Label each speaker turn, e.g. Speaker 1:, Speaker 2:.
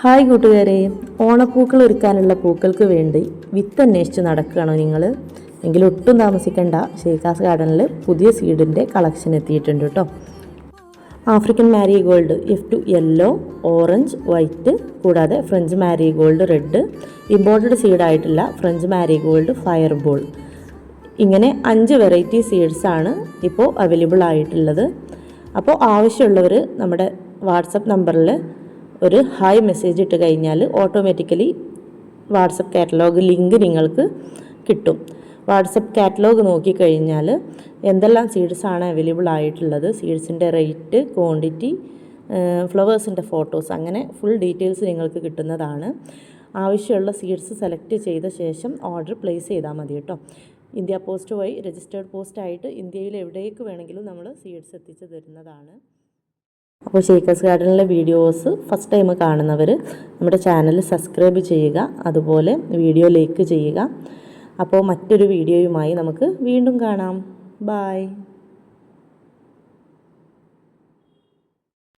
Speaker 1: Hi കൂട്ടുകാരെ. ഓണപ്പൂക്കൾ ഒരുക്കാനുള്ള പൂക്കൾക്ക് വേണ്ടി വിത്ത് അന്വേഷിച്ച് നടക്കുകയാണോ നിങ്ങൾ എങ്കിൽ ഒട്ടും താമസിക്കേണ്ട. ഷെയ്ഖാസ് ഗാർഡനിൽ പുതിയ സീഡിന്റെ കളക്ഷൻ എത്തിയിട്ടുണ്ട് കേട്ടോ. African marigold F two yellow orange white കൂടാതെ French marigold red imported സീഡായിട്ടുള്ള French marigold fire ball ഇങ്ങനെ അഞ്ച് വെറൈറ്റി സീഡ്സാണ് ഇപ്പോൾ അവൈലബിൾ ആയിട്ടുള്ളത്. അപ്പോൾ ആവശ്യമുള്ളവർ നമ്മുടെ വാട്സപ്പ് നമ്പറിൽ ഒരു ഹായ് മെസ്സേജ് ഇട്ട് കഴിഞ്ഞാൽ ഓട്ടോമാറ്റിക്കലി വാട്സപ്പ് കാറ്റലോഗ് ലിങ്ക് നിങ്ങൾക്ക് കിട്ടും. വാട്സപ്പ് കാറ്റലോഗ് നോക്കിക്കഴിഞ്ഞാൽ എന്തെല്ലാം സീഡ്സാണ് അവൈലബിൾ ആയിട്ടുള്ളത് സീഡ്സിന്റെ റേറ്റ് ക്വാണ്ടിറ്റി ഫ്ലവേഴ്സിന്റെ ഫോട്ടോസ് അങ്ങനെ ഫുൾ ഡീറ്റെയിൽസ് നിങ്ങൾക്ക് കിട്ടുന്നതാണ്. ആവശ്യമുള്ള സീഡ്സ് സെലക്ട് ചെയ്ത ശേഷം ഓർഡർ പ്ലേസ് ചെയ്താൽ മതി കേട്ടോ. ഇന്ത്യ പോസ്റ്റ് വഴി രജിസ്റ്റേർഡ് പോസ്റ്റായിട്ട് ഇന്ത്യയിൽ എവിടേക്ക് വേണമെങ്കിലും നമ്മൾ സീഡ്സ് എത്തിച്ചു തരുന്നതാണ്. അപ്പോൾ ഷേക്കേഴ്സ് ഗാർഡനിലെ വീഡിയോസ് ഫസ്റ്റ് ടൈം കാണുന്നവർ നമ്മുടെ ചാനൽ സബ്സ്ക്രൈബ് ചെയ്യുക അതുപോലെ വീഡിയോ ലൈക്ക് ചെയ്യുക. അപ്പോൾ മറ്റൊരു വീഡിയോയുമായി നമുക്ക് വീണ്ടും കാണാം. ബായ്